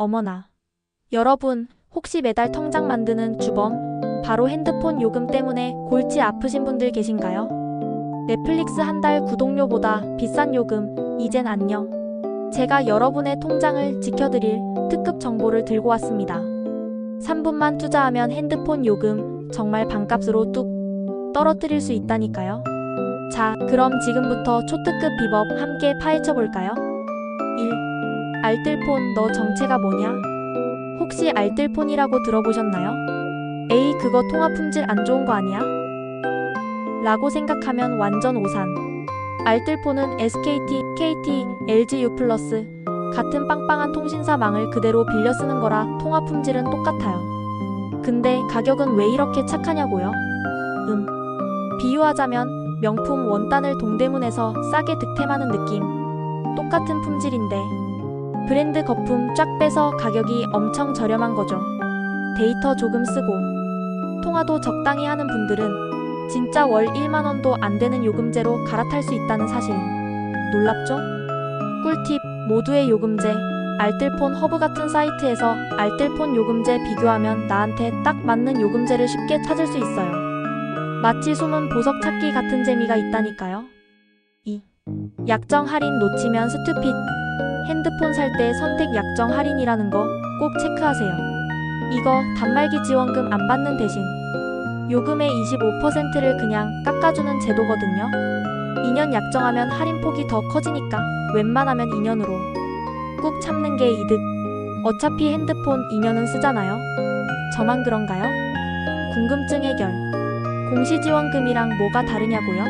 어머나. 여러분, 혹시 매달 통장 만드는 주범, 바로 핸드폰 요금 때문에 골치 아프신 분들 계신가요? 넷플릭스 한 달 구독료보다 비싼 요금, 이젠 안녕. 제가 여러분의 통장을 지켜드릴 특급 정보를 들고 왔습니다. 3분만 투자하면 핸드폰 요금 정말 반값으로 뚝 떨어뜨릴 수 있다니까요. 자, 그럼 지금부터 초특급 비법 함께 파헤쳐 볼까요? 1. 알뜰폰 너 정체가 뭐냐? 혹시 알뜰폰이라고 들어보셨나요? 에이, 그거 통화 품질 안 좋은 거 아니야? 라고 생각하면 완전 오산. 알뜰폰은 SKT, KT, LG U 같은 빵빵한 통신사망을 그대로 빌려 쓰는 거라 통화 품질은 똑같아요. 근데 가격은 왜 이렇게 착하냐고요? 음. 비유하자면 명품 원단을 동대문에서 싸게 득템하는 느낌. 똑같은 품질인데 브랜드 거품 쫙 빼서 가격이 엄청 저렴한 거죠. 데이터 조금 쓰고 통화도 적당히 하는 분들은 진짜 월 1만 원도 안 되는 요금제로 갈아탈 수 있다는 사실. 놀랍죠? 꿀팁 모두의 요금제 알뜰폰 허브 같은 사이트에서 알뜰폰 요금제 비교하면 나한테 딱 맞는 요금제를 쉽게 찾을 수 있어요. 마치 숨은 보석 찾기 같은 재미가 있다니까요. 2. 약정 할인 놓치면 스투핏. 핸드폰 살 때 선택 약정 할인이라는 거 꼭 체크하세요. 이거 단말기 지원금 안 받는 대신 요금의 25%를 그냥 깎아주는 제도거든요. 2년 약정하면 할인 폭이 더 커지니까 웬만하면 2년으로 꾹 참는 게 이득. 어차피 핸드폰 2년은 쓰잖아요. 저만 그런가요? 궁금증 해결. 공시지원금이랑 뭐가 다르냐고요?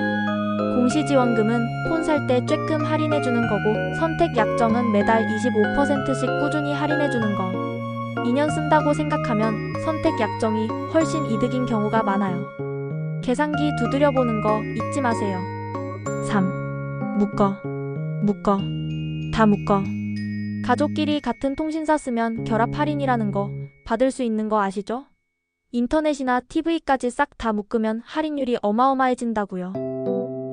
공시지원금은 폰 살 때 쬐끔 할인해주는 거고 선택 약정은 매달 25%씩 꾸준히 할인해주는 거. 2년 쓴다고 생각하면 선택 약정이 훨씬 이득인 경우가 많아요. 계산기 두드려보는 거 잊지 마세요. 3. 묶어. 묶어. 다 묶어. 가족끼리 같은 통신사 쓰면 결합 할인이라는 거 받을 수 있는 거 아시죠? 인터넷이나 TV까지 싹 다 묶으면 할인율이 어마어마해진다고요.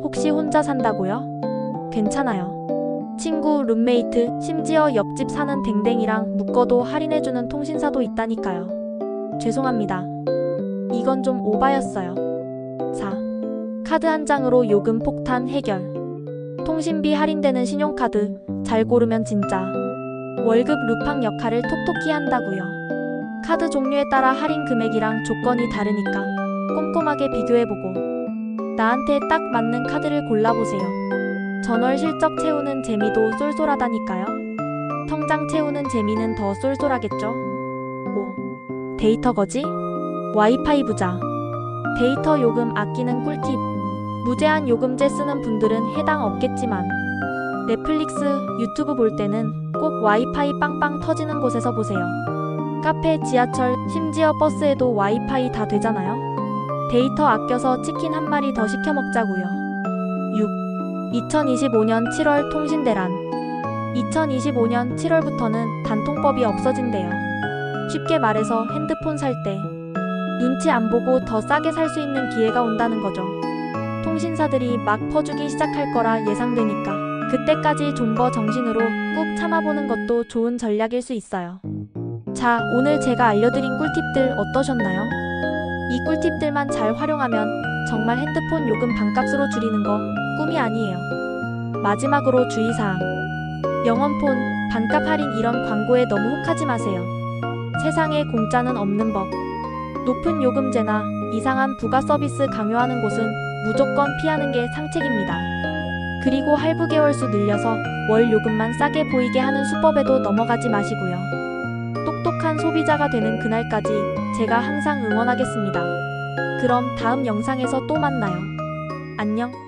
혹시 혼자 산다고요? 괜찮아요. 친구, 룸메이트, 심지어 옆집 사는 댕댕이랑 묶어도 할인해주는 통신사도 있다니까요. 죄송합니다. 이건 좀 오바였어요. 4. 카드 한 장으로 요금 폭탄 해결. 통신비 할인되는 신용카드 잘 고르면 진짜 월급 루팡 역할을 톡톡히 한다고요. 카드 종류에 따라 할인 금액이랑 조건이 다르니까 꼼꼼하게 비교해보고 나한테 딱 맞는 카드를 골라보세요. 전월 실적 채우는 재미도 쏠쏠하다니까요. 통장 채우는 재미는 더 쏠쏠하겠죠? 5. 데이터 거지? 와이파이 부자. 데이터 요금 아끼는 꿀팁. 무제한 요금제 쓰는 분들은 해당 없겠지만 넷플릭스, 유튜브 볼 때는 꼭 와이파이 빵빵 터지는 곳에서 보세요. 카페, 지하철, 심지어 버스에도 와이파이 다 되잖아요. 데이터 아껴서 치킨 한 마리 더 시켜 먹자고요. 6. 2025년 7월 통신 대란. 2025년 7월부터는 단통법이 없어진대요. 쉽게 말해서 핸드폰 살 때 눈치 안 보고 더 싸게 살 수 있는 기회가 온다는 거죠. 통신사들이 막 퍼주기 시작할 거라 예상되니까 그때까지 존버 정신으로 꾹 참아보는 것도 좋은 전략일 수 있어요. 자, 오늘 제가 알려드린 꿀팁들 어떠셨나요? 이 꿀팁들만 잘 활용하면 정말 핸드폰 요금 반값으로 줄이는 거 꿈이 아니에요. 마지막으로 주의사항. 영원폰, 반값 할인 이런 광고에 너무 혹하지 마세요. 세상에 공짜는 없는 법. 높은 요금제나 이상한 부가 서비스 강요하는 곳은 무조건 피하는 게 상책입니다. 그리고 할부 개월수 늘려서 월 요금만 싸게 보이게 하는 수법에도 넘어가지 마시고요. 똑똑한 소비자가 되는 그날까지 제가 항상 응원하겠습니다. 그럼 다음 영상에서 또 만나요. 안녕.